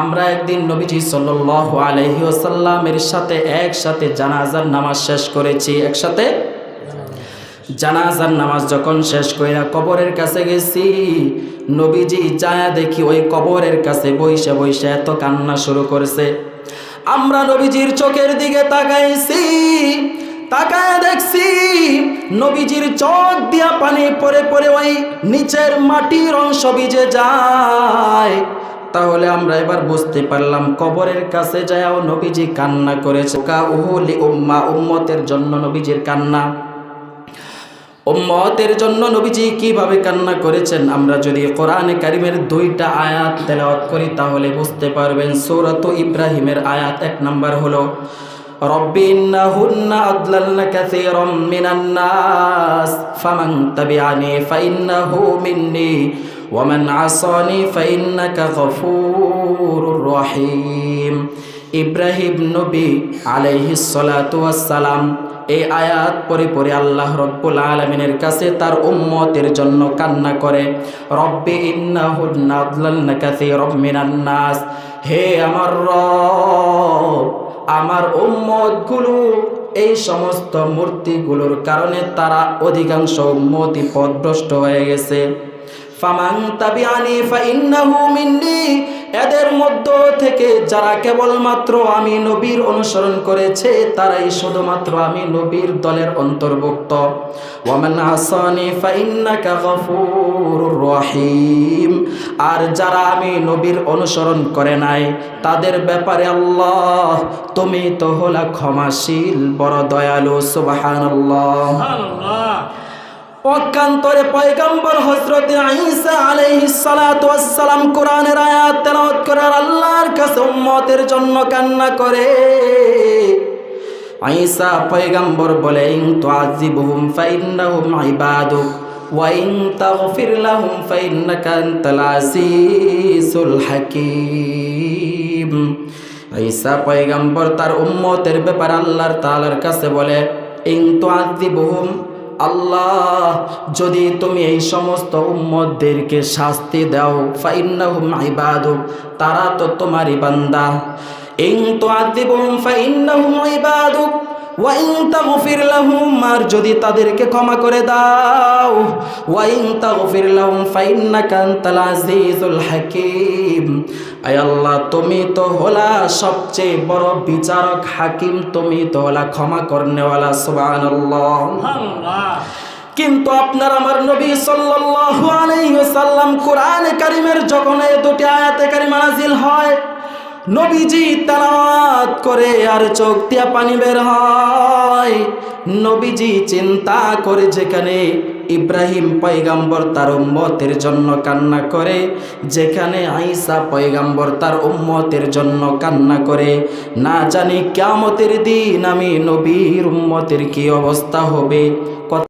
আমরা একদিন নবীজি সাল্লাল্লাহু আলাইহি ওয়াসাল্লামের সাথে একসাথে জানাজার নামাজ শেষ করেছি, একসাথে? জানাজার নামাজ যখন শেষ কইরা কবরের কাছে গেছি, নবীজি যায়া দেখি ওই কবরের কাছে বইসে বইসে এত কান্না শুরু করেছে। আমরা নবীজির চোখের দিকে তাকাইছি, তাকায় দেখছি নবীজির চোখ দিয়া পানি পরে পরে ওই নিচের মাটির অংশ ভিজে যায়। তাহলে আমরা এবার বুঝতে পারলাম, কবরের কাছে যায়াও নবীজি কান্না করেছে। কা উহুলি উম্মা, উম্মতের জন্য নবীজির কান্না। উম্মতের জন্য নবীজি কীভাবে কান্না করেছেন? আমরা যদি কোরআনে কারিমের দুইটা আয়াত তেলাওয়াত করি, তাহলে বুঝতে পারবেন সূরাত ইব্রাহিমের আয়াত এক নাম্বার হলো আদলালনা কাসীরাম মিনান নাস, ফামান তাবিআনি ফাইন্নাহু মিন্নি ওয়ামান আসানি ফাইন্নাকা গফুরুর রহিম ইব্রাহিম নবী আলাইহিস সালাতু সালাম এই আয়াত পরে পরে আল্লাহ রব্বুল আলমিনের কাছে তার উম্মতের জন্য কান্না করে, রব্বে ইন্নাহুন্নাস হে আমার রব, আমার উম্মতগুলো এই সমস্ত মূর্তিগুলোর কারণে তারা অধিকাংশ উম্মতি পদভ্রষ্ট হয়ে গেছে। ফামান তাবিআনি ফাইন্নাহু মিন্নি। এদের মধ্য থেকে যারা কেবলমাত্র আমি নবীর অনুসরণ করেছে, তারাই শুধুমাত্র আমি নবীর দলের অন্তর্ভুক্ত। ওয়ামান আসানি ফাইন্নাকা গফুরুর রহিম। আর যারা আমি নবীর অনুসরণ করে নাই, তাদের ব্যাপারে আল্লাহ, তুমি তো হলা ক্ষমাশীল, বড় দয়ালু সুবহানাল্লাহ। পক্ষান্তরে পয়গম্বর হযরত ঈসা আলাইহিস সালাতু ওয়াস সালাম কোরআনের আয়াত তেলাওয়াত করে আর আল্লাহর কাছে উম্মতের জন্য কান্না করে। ঈসা পয়গম্বর বলে, ইন তুআযিবুহুম ফাইন্নাহুম ইবাদুক ওয়া ইন তাগফির লাহুম ফাইন্নাকা আনতাল আজিজুল হাকীম। ঈসা পয়গম্বর তার উম্মতের ব্যাপার আল্লাহর তাআলার কাছে বলে, ইন তুআযিবুহুম আল্লাহ, যদি তুমি এই সমস্ত উম্মতদেরকে শাস্তি দাও, ফাইন্নাহুম ইবাদুক, তারা তো তোমারই বান্দা। ইন তুআযিবুহুম ফাইন্নাহুম ইবাদুক ওয়া তাগফির লাহুম, আর যদি তাদেরকে ক্ষমা করে দাও ওয়া ইন তাগফির হাকীম। আয় আল্লাহ, তুমি তো হলা সবচেয়ে বড় বিচারক, হাকিম, তুমি তো হলা ক্ষমা করনেওয়ালা, সুবহানাল্লাহ। কিন্তু আপনার আমার নবী সাল্লাল্লাহু আলাইহি ওয়াসাল্লাম কোরআনে কারিমের যখন এই দুটি আয়াতে কারিমা নাজিল হয় নবীজি তেলাওয়াত করে আর চোখ দিয়া পানি বের হয়। নবীজি চিন্তা করে যেখানে ইব্রাহিম পয়গাম্বর তার উম্মতের জন্য কান্না করে, যেখানে আইসা পয়গাম্বর তার উম্মতের জন্য কান্না করে, না জানি কেমতের দিন আমি নবীর উম্মতের কি অবস্থা হবে?